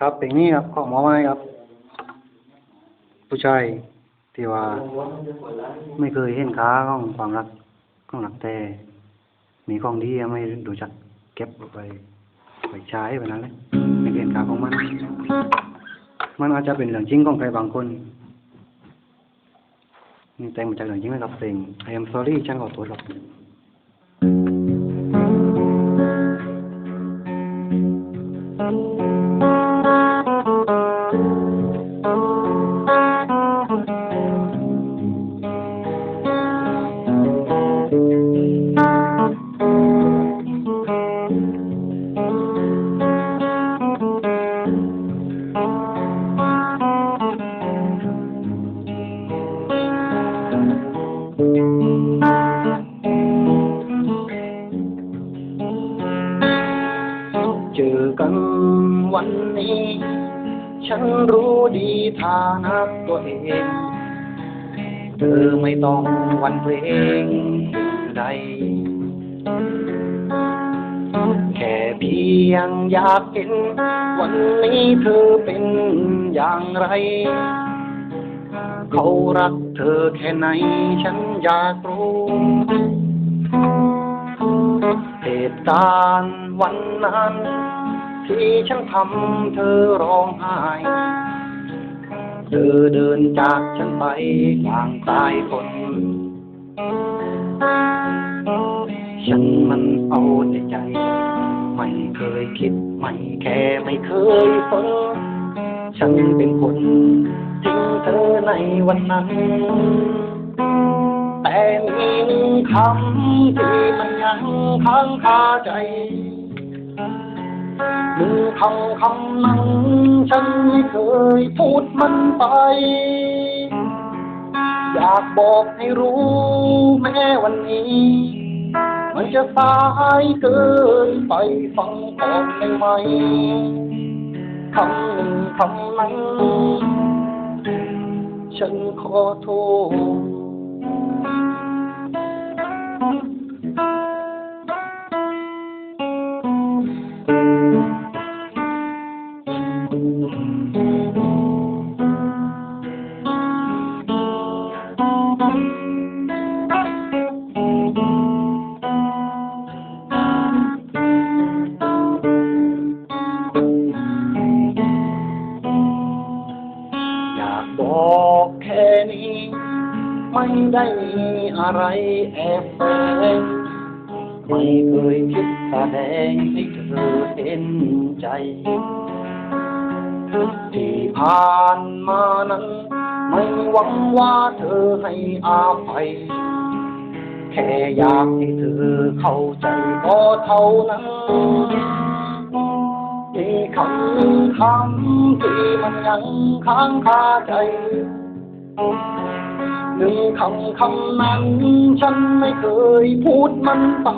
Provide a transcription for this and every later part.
ครับเพลงนี้ครับของหมอไม้ครับ ผู้ชายที่ว่า ไม่เคยเห็นค่าของความรักของรักแต่ มีของดีไม่รู้จักเก็บไปไปใช้ไปนั้นเลยไม่เห็นค่าของมัน มันอาจจะเป็นเรื่องจริงของใครบางคนนี่แต่งมาจากเรื่องจริงนะครับเพลง I am sorry ฉันขอโทษครับ วันนี้ ฉันรู้ดีฐานะตัวเอง เธอไม่ต้องวันเพลงใด แค่เพียงอยากเห็น วันนี้เธอเป็นอย่างไร เขารักเธอแค่ไหนฉันอยากรู้เหตุการณ์วันนั้น ที่ฉันทำเธอร้องไห้ เธอเดินจากฉันไปอย่างตายคน ฉันมันเอาแต่ใจ ไม่เคยคิดไม่แค่ไม่เคยฝันฉันเป็นคนทิ้งเธอในวันนั้นแต่นี่คำที่มันยังค้างคาใจ หนึ่งคำคำนั้นฉันไม่เคยพูดมันไป อยากบอกให้รู้แม้วันนี้ มันจะสายเกินไปฟังก่อนได้ไหมคำหนึ่งคำนั้นฉันขอโทษ ไม่ได้มีอะไรแอบแฝงไม่เคยคิดแสดงให้เธอเห็นใจที่ผ่านมานั้นไม่หวังว่าเธอให้อาภัย แค่อยากให้เธอเข้าใจก็เท่านั้นมีคำคำที่มันยังค้างคาใจ หนึ่งคำคำนั้น ฉันไม่เคยพูดมันไป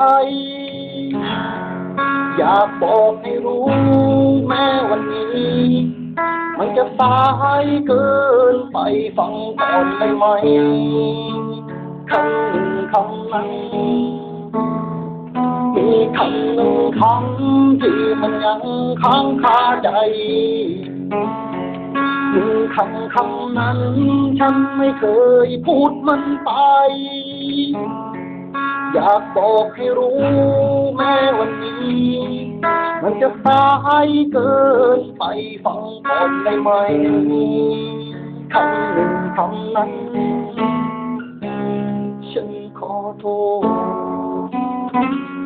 อยากบอกให้รู้แม้วันนี้ มันจะสายเกินไปฟังก่อนได้ไหมคำหนึ่งคำนั้นมีคำหนึ่งคำที่มันยังค้างคาใจ หนึ่งคำคำนั้น ฉันไม่เคยพูดมันไป อยากบอกให้รู้แม้วันนี้ มันจะสายเกินไปฟังก่อนได้ไหมคำหนึ่งคำนั้น ฉันขอโทษ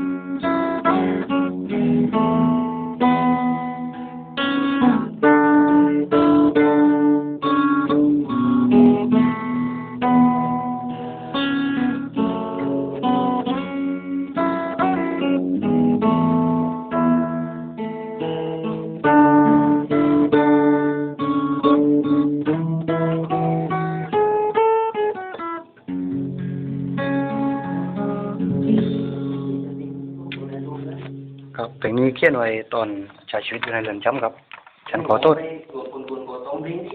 ครับเพลงนี้เขียนไว้ตอนใช้ชีวิตอยู่ในเรือนจำครับ ฉันขอโทษ